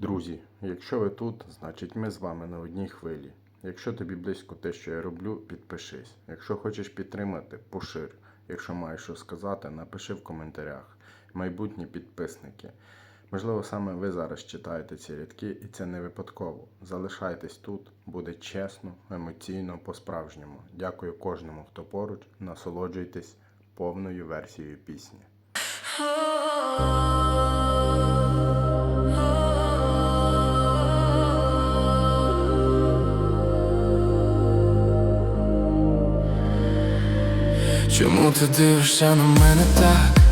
Друзі, якщо ви тут, значить ми з вами на одній хвилі. Якщо тобі близько те, що я роблю, підпишись. Якщо хочеш підтримати, пошир. Якщо маєш що сказати, напиши в коментарях. Майбутні підписники. Можливо, саме ви зараз читаєте ці рядки, і це не випадково. Залишайтесь тут, буде чесно, емоційно, по-справжньому. Дякую кожному, хто поруч. Насолоджуйтесь повною версією пісні. Чому? Ти дивишся на мене так,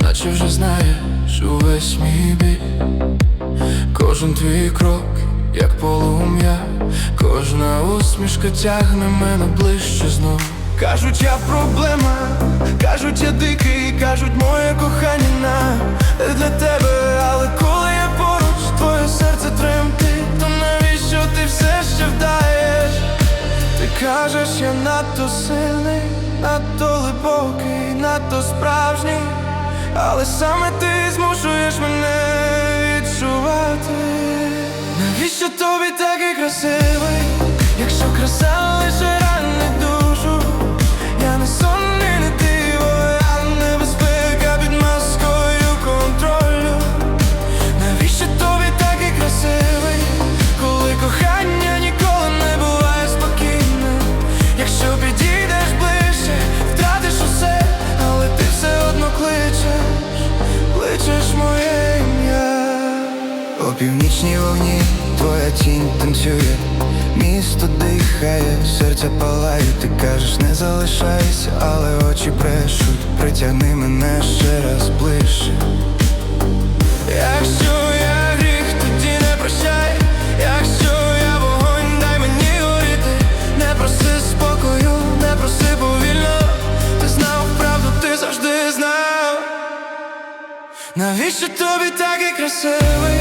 наче вже знаєш увесь мій біль. Кожен твій крок, як полум'я, кожна усмішка тягне мене ближче знов. Кажуть, я проблема, кажуть, я дикий, кажуть, моє кохання для тебе, але коли я поруч, твоє серце тремтить, то навіщо ти все ще вдаєш? Ти кажеш, я надто сильний, надто глибокий, надто справжній, але саме ти змушуєш мене відчувати. Навіщо тобі такий красивий, якщо краса північній вогні твоя тінь танцює, місто дихає, серце палає, ти кажеш, не залишайся, але очі брешуть, притягни мене ще раз ближче. Якщо я гріх, тоді не прощай. Якщо я вогонь, дай мені горіти. Не проси спокою, не проси повільно. Ти знав правду, ти завжди знав. Навіщо тобі такий красивий,